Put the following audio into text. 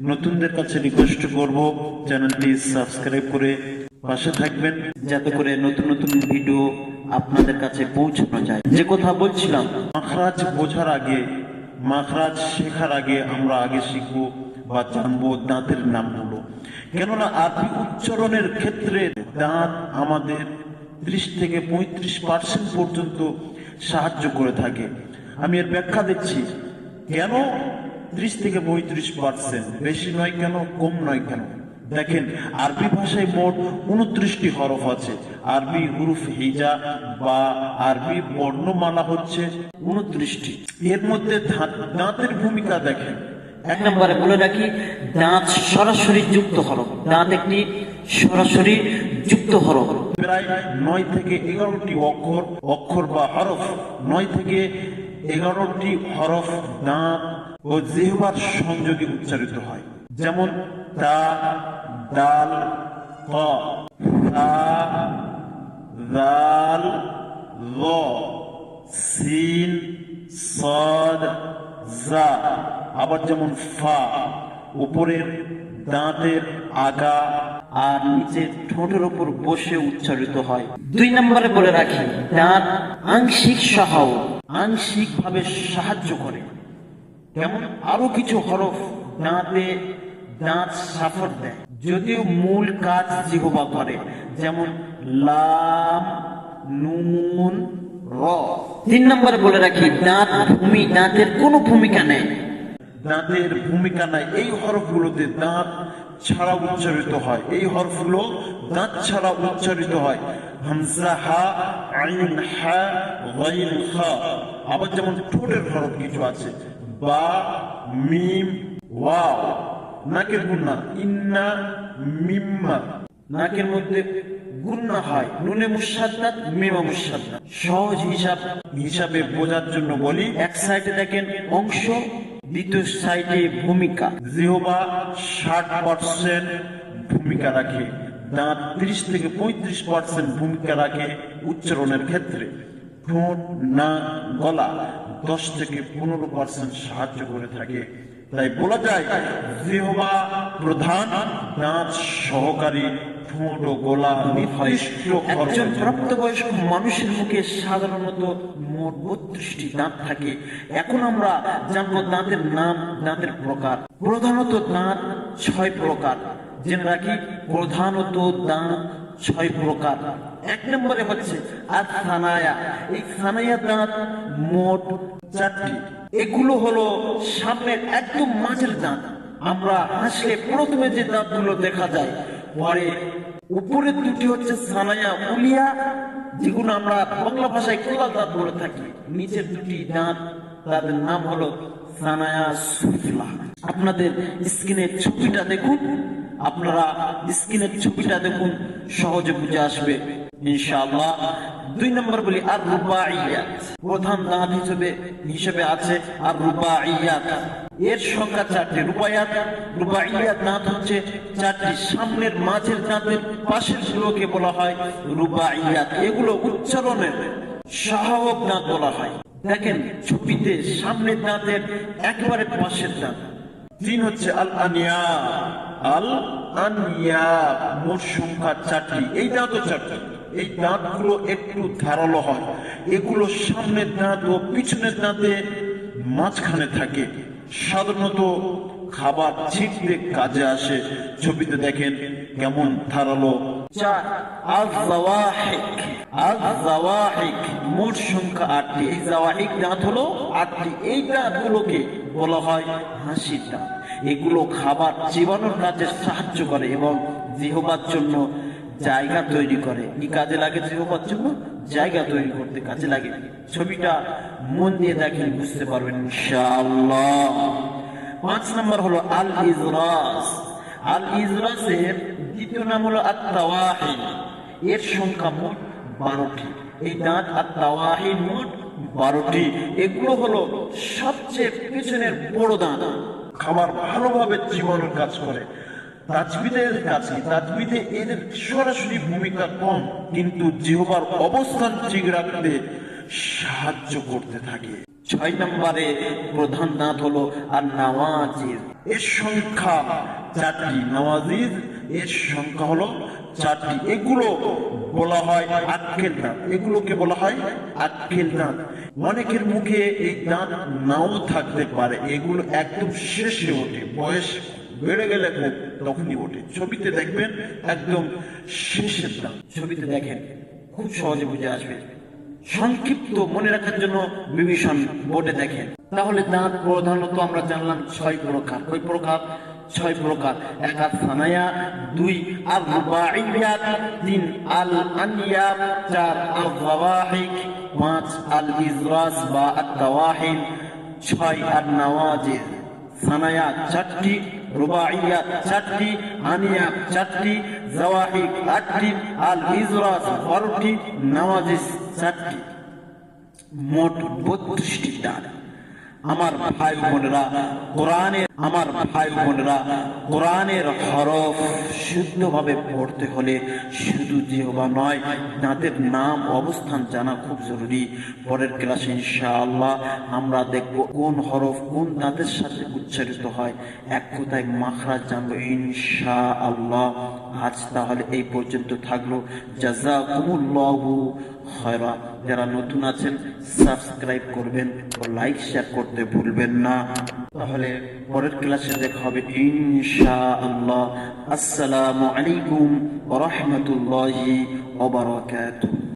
নতুনদের কাছে রিকোয়েস্ট করব চ্যানেলটি সাবস্ক্রাইব করে পাশে থাকবেন, যাতে করে নতুন নতুন ভিডিও আপনাদের কাছে পৌঁছানো যায়। যে কথা বলছিলাম, মাখরাজ বোঝার আগে, মাখরাজ শেখার আগে আমরা আগে শিখব বা জানব দাঁতের নামগুলো। কেননা আরবি উচ্চারণের ক্ষেত্রে দাঁত আমাদের ত্রিশ থেকে পঁয়ত্রিশ পার্সেন্ট পর্যন্ত সাহায্য করে থাকে। আমি এর ব্যাখ্যা দিচ্ছি। কেন ত্রিশ থেকে পঁয়ত্রিশ পার্সেন্ট, বেশি নয় কেন, কম নয় কেন? দেখেন, আরবি ভাষায় মোট উনত্রিশটি হরফ আছে। আরবি হুরুফ হিজা বা আরবি বর্ণমালা হচ্ছে উনত্রিশটি এর মধ্যে দাঁত- দাঁতের ভূমিকা দেখেন। এক নম্বরে বলে রাখি, দাঁত সরাসরি যুক্ত হরফ। দাঁত একটি সরাসরি যুক্ত হরফ। প্রায় নয় থেকে এগারোটি অক্ষর অক্ষর বা হরফ, নয় থেকে এগারোটি হরফ, দাঁত ও জিহবার সংযোগে উচ্চারিত হয়। যেমন তা, দাল দাল ল সিন, সদ, জা। আবার যেমন ফা, উপরের দাঁতের আগা আর নিচের ঠোঁটের উপর বসে উচ্চারিত হয়। দুই নম্বরে বলে রাখি, দাঁত আংশিক সহায়ক আংশিক ভাবে সাহায্য করে। যেমন আরও কিছু হরফ দাঁতে, দাঁত সাফর দেয়। যদিও মূল কাজ জিহবা করে, যেমন লাম, নুন, র। তিন নম্বরে বলে রাখি, দাঁত ভূমি, দাঁতের কোনো ভূমিকা নেই। দাঁতের ভূমিকা নাই। এই হরফগুলোতে দাঁত ছাড়া উচ্চারিত হয়। এই হরফগুলো দাঁত ছাড়া উচ্চারিত হয়। হামজা, হা, আইন, হা, গাইন আবার যেমন ঠোঁটের হরফ কিছু আছে বা, মিম, ওয়াও। নাকের ইন্না, মিম্মা। নাকের মধ্যে হয়। নুনে মুসাদ্দাত মুসাদ্দাত। সহজ হিসাব হিসাবে বোঝার জন্য বলি, এক সাইডে দেখেন অংশ, দ্বিতীয় সাইডে ভূমিকা। জিহবা ষাট পার্সেন্ট ভূমিকা রাখে। দাঁত ত্রিশ থেকে পঁয়ত্রিশ পার্সেন্ট ভূমিকা রাখে উচ্চারণের ক্ষেত্রে। ঠোঁট নাক গলা দশ থেকে পনেরো পার্সেন্ট সাহায্য করে থাকে। তাই বলা যায় জিহবা প্রধান দাঁত সহকারী ঠোঁট ও গলা নির্দিষ্ট একজন প্রাপ্তবয়স্ক মানুষের মুখে সাধারণত মোট বত্রিশটি দাঁত থাকে। এখন আমরা জানব দাঁতের নাম দাঁতের প্রকার। প্রধানত দাঁত ছয় প্রকার জেনে রাখি প্রধানত দাঁত ছয় প্রকার। এক নম্বরে হচ্ছে আর থানায়া এই থানায়া দাঁত মোট চারটি। এগুলো হলো সামনের একদম মাঝের দাঁত। আমরা হাসলে প্রথমে যে দাঁতগুলো দেখা যায়, পরে উপরের দুটি হচ্ছে সানায়া উলিয়া, যেগুলো আমরা বাংলা ভাষায় কোলা দাঁত বলে থাকি। নিচের দুটি দাঁত, তাদের নাম হলো সানায়া সুফলা। আপনাদের স্ক্রিনের ছবিটা দেখুন। আপনারা স্ক্রিনের ছবিটা দেখুন, সহজে বুঝে আসবে। ইনশাআল্লাহ। দুই নম্বর বলি আর রুবাইয়াত প্রধান হিসেবে হিসেবে আছে আর রুবাইয়াত এর সংখ্যা চারটি, রুবাইয়াত। রুবাইয়াত হচ্ছে চারটি, সামনের মাঝের দাঁতের পাশের গুলোকে বলা হয় রুবাইয়াত এগুলো উচ্চারণের সহায়ক দাঁত বলা হয়। দেখেন ছবিতে সামনের দাঁতের একেবারে পাশের দাঁত। তিন হচ্ছে আল আনিয়া আল আনিয়া মোট সংখ্যা চারটি। এই দাঁতও চারটি। এই দাঁতগুলো একটু ধারালো হয়। এগুলো সামনের দাঁত ও পিছনের দাঁতে মাঝখানে থাকে। সাধারণত খাবার ছিটতে কাজে আসে। ছবিতে দেখেন কেমন ধারালো মোট সংখ্যা আটটি। এই জাওয়াহিক দাঁত হলো আটটি। এই দাঁতগুলোকে বলা হয় হাসির দাঁত এগুলো খাবার চিবানোর কাজে সাহায্য করে এবং জিহবার জন্য জায়গা তৈরি করে। কি কাজে লাগে জিহবার জন্য? জায়গা তৈরি করতে কাজে লাগে। ছবিটা মন দিয়ে দেখেন, বুঝতে পারবেন পাঁচ নম্বর হলো আল ইজরাস আল ইজরাসের দ্বিতীয় নাম হলো আত্মাওয়াহিন এর সংখ্যা মোট বারোটি। এই দাঁত আত্মাওয়াহিন মোট বারোটি। এগুলো হলো সবচেয়ে পেছনের বড় দাঁত। খাবার ভালোভাবে জীবনের কাজ করে। তাজবিদের কাজ কি তাজবিদে এদের সরাসরি ভূমিকা কম কিন্তু জিহবার অবস্থান ঠিক রাখতে সাহায্য করতে থাকে। ছয় নম্বরে প্রধান দাঁত হলো আর নাওয়াজির এর সংখ্যা চারটি। নওয়াজিজ এর সংখ্যা হলো চারটি। এগুলো বলা হয় আটকেল দাঁত। এগুলোকে বলা হয় আটকেল দাঁত। অনেকের মুখে এই দাঁত নাও থাকতে পারে। এগুলো একদম শেষে ওঠে। বয়স বেড়ে গেলে তখনই ওঠে। ছবিতে দেখবেন একদম শেষের দাঁত। ছবিতে দেখেন, খুব সহজে বুঝে আসবে। সংক্ষিপ্ত মনে রাখার জন্য বিভীষণ বোর্ডে দেখেন। তাহলে দাঁত প্রধানত আমরা জানলাম ছয় প্রকার। কয় প্রকার? ছয় প্রকার। এক আর সানায়া, দুই আল রুবাইয়াত তিন আল আনিয়াব চার আল জাওয়াহিক পাঁচ আল ইজরাস বা আত তাওয়াহিন ছয় আর নওয়াজির সানায়া চারটি রুবাইয়াত চারটি, আনিয়া চারটি জাওয়াহিক আটটি আল ইজরাস বারোটি নওয়াজিস চারটি। মোট বত্রিশটি দান আমার ভাই বোনেরা, কোরআনের আমার ভাই বোনেরা, কোরআনের হরফ শুদ্ধভাবে পড়তে হলে শুধু জিহবা নয় দাঁতের নাম, অবস্থান জানা খুব জরুরি। পরের ক্লাসে ইনশাআল্লাহ আমরা দেখব কোন হরফ কোন দাঁতের সাথে উচ্চারিত হয়। এক কথায় মাখরাজ জানব ইনশা আল্লাহ আজ তাহলে এই পর্যন্ত থাকল। যারা নতুন আছেন, সাবস্ক্রাইব করবেন ও লাইক, শেয়ার করতে ভুলবেন না। তাহলে পরের ক্লাসে দেখা হবে ইনশা আল্লাহ আসসালামু আলাইকুম ওয়া রাহমাতুল্লাহি ওয়া বারাকাতুহু।